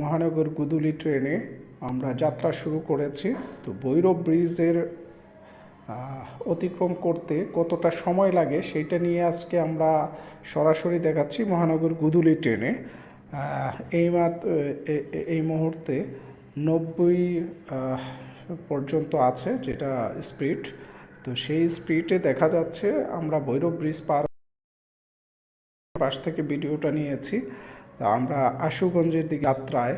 মহানগর গুদুলি ট্রেনে আমরা যাত্রা শুরু করেছি। তো ভৈরব ব্রিজের অতিক্রম করতে কতটা সময় লাগে সেইটা নিয়ে আজকে আমরা সরাসরি দেখাচ্ছি মহানগর গুদুলি ট্রেনে। এই এই মুহূর্তে নব্বই পর্যন্ত আছে যেটা স্পিড। তো সেই স্পিডে দেখা যাচ্ছে আমরা ভৈরব ব্রিজ পার, পাশ থেকে ভিডিওটা নিয়েছি। তা আমরা আশুগঞ্জের দিকে যাত্রায়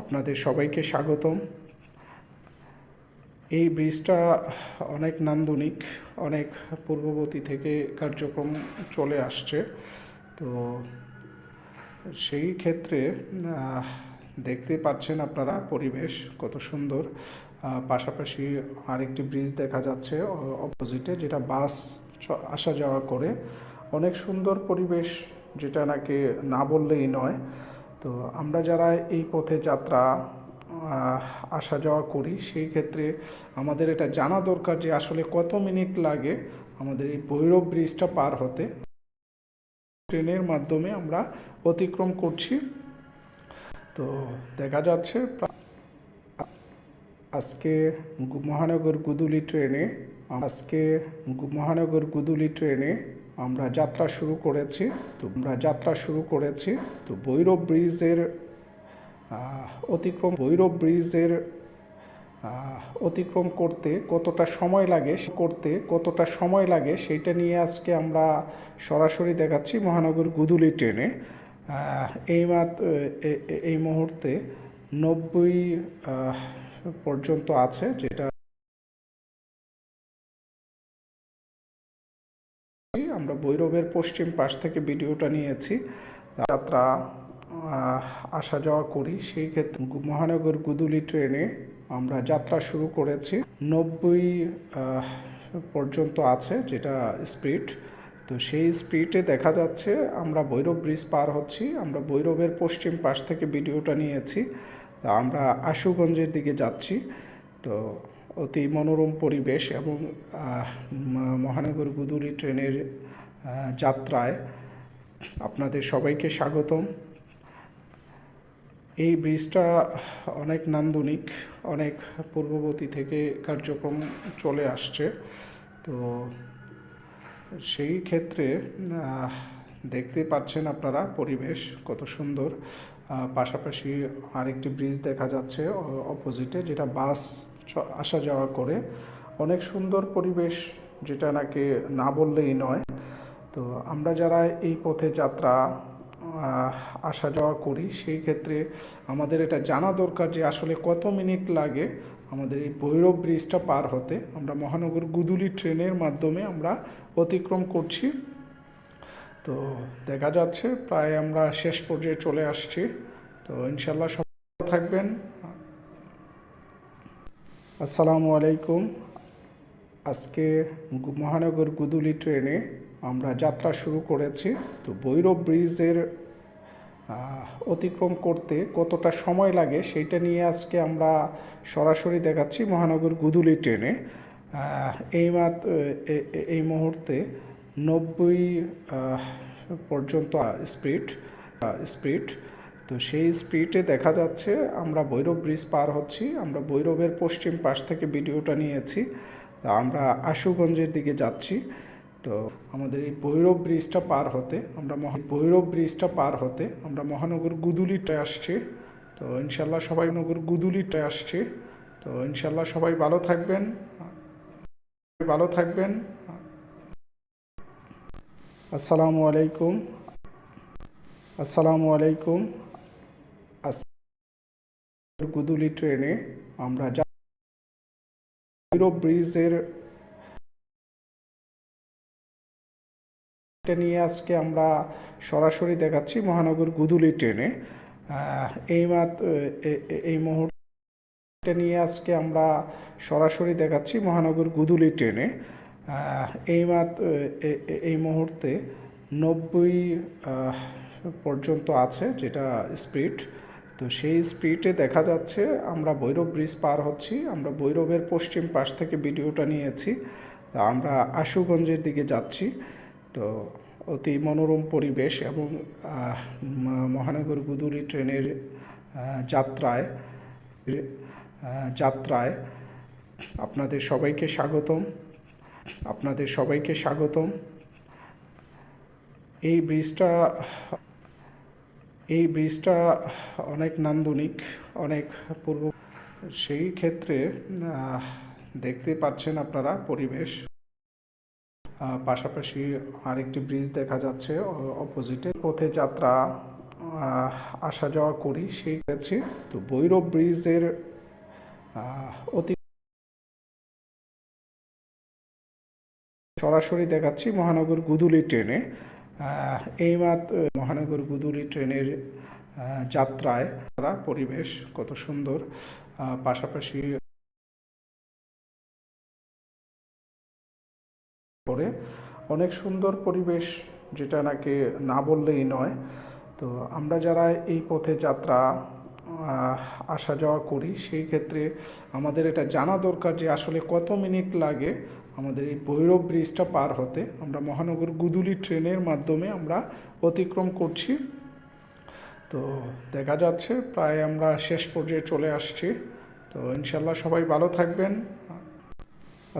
আপনাদের সবাইকে স্বাগতম। এই ব্রিজটা অনেক নান্দনিক, অনেক পূর্ববর্তী থেকে কার্যক্রম চলে আসছে। তো সেই ক্ষেত্রে দেখতে পাচ্ছেন আপনারা পরিবেশ কত সুন্দর। পাশাপাশি আরেকটি ব্রিজ দেখা যাচ্ছে অপোজিটে যেটা বাস আসা যাওয়া করে। অনেক সুন্দর পরিবেশ যেটা নাকি না বললেই নয়। তো আমরা যারা এই পথে যাত্রা আসা যাওয়া করি, সেই ক্ষেত্রে আমাদের এটা জানা দরকার যে আসলে কত মিনিট লাগে আমাদের এই ভৈরব ব্রিজটা পার হতে। ট্রেনের মাধ্যমে আমরা অতিক্রম করছি। তো দেখা যাচ্ছে আজকে মহানগর গুদুলি ট্রেনে, আজকে মহানগর গুদুলি ট্রেনে আমরা যাত্রা শুরু করেছি, তো আমরা যাত্রা শুরু করেছি, তো ভৈরব ব্রিজের অতিক্রম, ভৈরব ব্রিজের অতিক্রম করতে কতটা সময় লাগে করতে কতটা সময় লাগে সেইটা নিয়ে আজকে আমরা সরাসরি দেখাচ্ছি মহানগর গুদুলি ট্রেনে। এই এই মুহূর্তে নব্বই পর্যন্ত আছে, যেটা ভৈরবের পশ্চিম পাশ থেকে ভিডিওটা নিয়েছি। যাত্রা আসা যাওয়া করি। সেই ক্ষেত্রে মহানগর গুদুলি ট্রেনে আমরা যাত্রা শুরু করেছি। নব্বই পর্যন্ত আছে যেটা স্পিড। তো সেই স্পিডে দেখা যাচ্ছে আমরা ভৈরব ব্রিজ পার হচ্ছি। আমরা ভৈরবের পশ্চিম পাশ থেকে ভিডিওটা নিয়েছি। তা আমরা আশুগঞ্জের দিকে যাচ্ছি। তো অতি মনোরম পরিবেশ এবং মহানগর গুদুলি ট্রেনের যাত্রায় আপনাদের সবাইকে স্বাগতম। এই ব্রিজটা অনেক নান্দনিক, অনেক পূর্ববর্তী থেকে কার্যক্রম চলে আসছে। তো সেই ক্ষেত্রে দেখতে পাচ্ছেন আপনারা পরিবেশ কত সুন্দর। পাশাপাশি আরেকটি ব্রিজ দেখা যাচ্ছে অপোজিটে, যেটা বাস আসা যাওয়া করে। অনেক সুন্দর পরিবেশ, যেটা নাকি না বললেই নয়। তো আমরা যারা এই পথে যাত্রা আসা যাওয়া করি, সেই ক্ষেত্রে আমাদের এটা জানা দরকার যে আসলে কত মিনিট লাগে আমাদের এই ভৈরব ব্রিজটা পার হতে। আমরা মহানগর গুদুলি ট্রেনের মাধ্যমে আমরা অতিক্রম করছি। তো দেখা যাচ্ছে, প্রায় আমরা শেষ পর্যায়ে চলে আসছি। তো ইনশাল্লাহ সব থাকবেন। আসসালামু আলাইকুম। আজকে মহানগর গুদুলি ট্রেনে আমরা যাত্রা শুরু করেছি। তো ভৈরব ব্রিজের অতিক্রম করতে কতটা সময় লাগে সেইটা নিয়ে আজকে আমরা সরাসরি দেখাচ্ছি মহানগর গুদুলি ট্রেনে। এই মাত এই মুহূর্তে নব্বই পর্যন্ত স্পিড স্পিড। তো সেই স্পিডে দেখা যাচ্ছে আমরা ভৈরব ব্রিজ পার হচ্ছি। আমরা ভৈরবের পশ্চিম পাশ থেকে ভিডিওটা নিয়েছি। তা আমরা আশুগঞ্জের দিকে যাচ্ছি। তো আমাদের এই ভৈরব ব্রিজটা পার হতে, আমরা ভৈরব ব্রিজটা পার হতে আমরা মহানগর গুদুলিতে আসছি। তো ইনশাল্লাহ সবাই নগর গুদুলিতে আসছি। তো ইনশাল্লাহ সবাই ভালো থাকবেন। ভালো থাকবেন। আসসালামু আলাইকুম। আসসালামু আলাইকুম। গুদুলি ট্রেনে আমরা ভৈরব ব্রিজের এটা নিয়ে আজকে আমরা সরাসরি দেখাচ্ছি মহানগর গুদুলি ট্রেনে। এই এই মুহূর্তে নিয়ে আজকে আমরা সরাসরি দেখাচ্ছি মহানগর গুদুলি ট্রেনে। এই এই মুহূর্তে নব্বই পর্যন্ত আছে যেটা স্পিড। তো সেই স্পিডে দেখা যাচ্ছে আমরা ভৈরব ব্রিজ পার হচ্ছি। আমরা ভৈরবের পশ্চিম পাশ থেকে ভিডিওটা নিয়েছি। তা আমরা আশুগঞ্জের দিকে যাচ্ছি। তো অতি মনোরম পরিবেশ এবং মহানগর গুদুলি ট্রেনের যাত্রায় যাত্রায় আপনাদের সবাইকে স্বাগতম। আপনাদের সবাইকে স্বাগতম। এই ব্রিজটা এই ব্রিজটা অনেক নান্দনিক, অনেক পূর্ব, সেই ক্ষেত্রে দেখতে পাচ্ছেন আপনারা পরিবেশ। পাশাপাশি আরেকটি ব্রিজ দেখা যাচ্ছে অপোজিটে পথে যাত্রা আসা যাওয়া করি সেই গেছে। তো ভৈরব ব্রিজের অতি সরাসরি দেখাচ্ছি মহানগর গুদুলি ট্রেনে। আহ, এই মাত্র মহানগর গুদুলি ট্রেনের যাত্রায় তারা পরিবেশ কত সুন্দর। পাশাপাশি করে। অনেক সুন্দর পরিবেশ যেটা নাকি না বললেই নয়। তো আমরা যারা এই পথে যাত্রা আসা যাওয়া করি, সেই ক্ষেত্রে আমাদের এটা জানা দরকার যে আসলে কত মিনিট লাগে আমাদের এই ভৈরব ব্রিজটা পার হতে। আমরা মহানগর গুদুলি ট্রেনের মাধ্যমে আমরা অতিক্রম করছি। তো দেখা যাচ্ছে প্রায় আমরা শেষ পর্যায়ে চলে আসছি। তো ইনশাল্লাহ সবাই ভালো থাকবেন।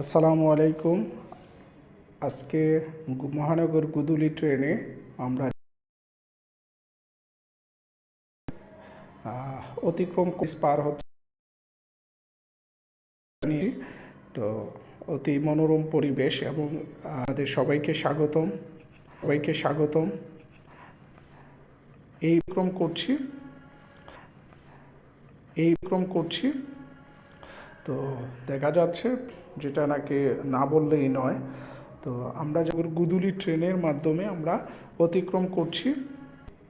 আসসালামু আলাইকুম। আজকে মহানগর গুদুলি ট্রেনে আমরা অতিক্রম পার হচ্ছে। তো অতি মনোরম পরিবেশ এবং আমাদের সবাইকে স্বাগতম সবাইকে স্বাগতম। এই ক্রম করছি। এই ক্রম করছি। তো দেখা যাচ্ছে, যেটা নাকি না বললেই নয় তো আমরা যখন গুদুলি ট্রেনের মাধ্যমে, আমরা অতিক্রম করছি।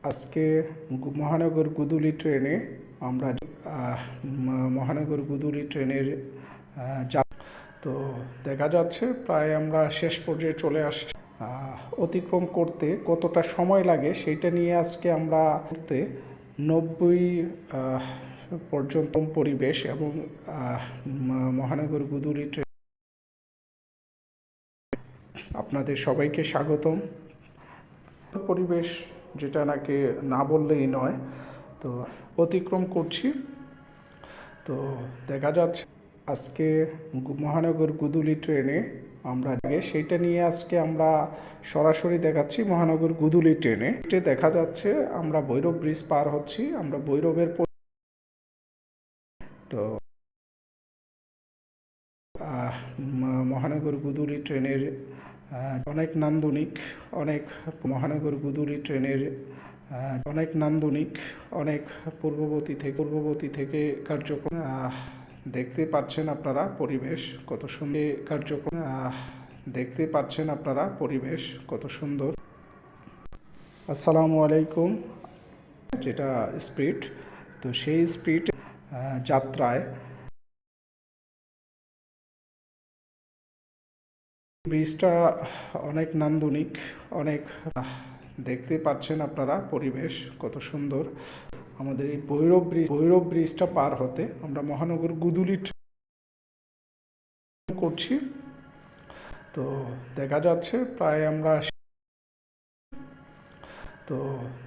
আজকে মহানগর গুদুলি ট্রেনে আমরা মহানগর গুদুলি ট্রেনের তো দেখা যাচ্ছে প্রায় আমরা শেষ পর্যায়ে চলে আসছি। অতিক্রম করতে কতটা সময় লাগে সেইটা নিয়ে আজকে আমরা করতে নব্বই পর্যন্ত পরিবেশ এবং মহানগর গুদুলি ট্রেন আপনাদের সবাইকে স্বাগতম। পরিবেশ যেটা নাকি না বললেই নয়, তো অতিক্রম করছি। তো দেখা যাচ্ছে আজকে মহানগর গুদুলি ট্রেনে আমরা আগে সেইটা নিয়ে আজকে আমরা সরাসরি দেখাচ্ছি মহানগর গুদুলি ট্রেনে। দেখা যাচ্ছে, আমরা ভৈরব ব্রিজ পার হচ্ছি, আমরা ভৈরবের তো মহানগর গুদুলি ট্রেনের অনেক নান্দনিক, অনেক মহানগর গুদুলি ট্রেনের অনেক নান্দনিক, অনেক পূর্ববর্তী থেকে পূর্ববর্তী থেকে কার্যক্রম দেখতে পাচ্ছেন আপনারা পরিবেশ কত সুন্দর। কার্যক্রম দেখতে পাচ্ছেন আপনারা পরিবেশ কত সুন্দর। আসসালামু আলাইকুম। যেটা স্পিড, তো সেই স্পিড যাত্রায় ব্রিজটা অনেক নান্দনিক, অনেক দেখতে পাচ্ছেন আপনারা পরিবেশ কত সুন্দর। আমাদের এই ভৈরব ব্রিজ, ভৈরব ব্রিজটা পার হতে আমরা মহানগর গুদুলি করছি। তো দেখা যাচ্ছে প্রায় আমরা তো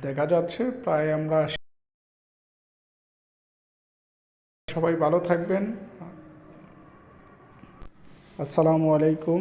দেখা যাচ্ছে প্রায় আমরা সবাই ভালো থাকবেন। আসসালামু আলাইকুম।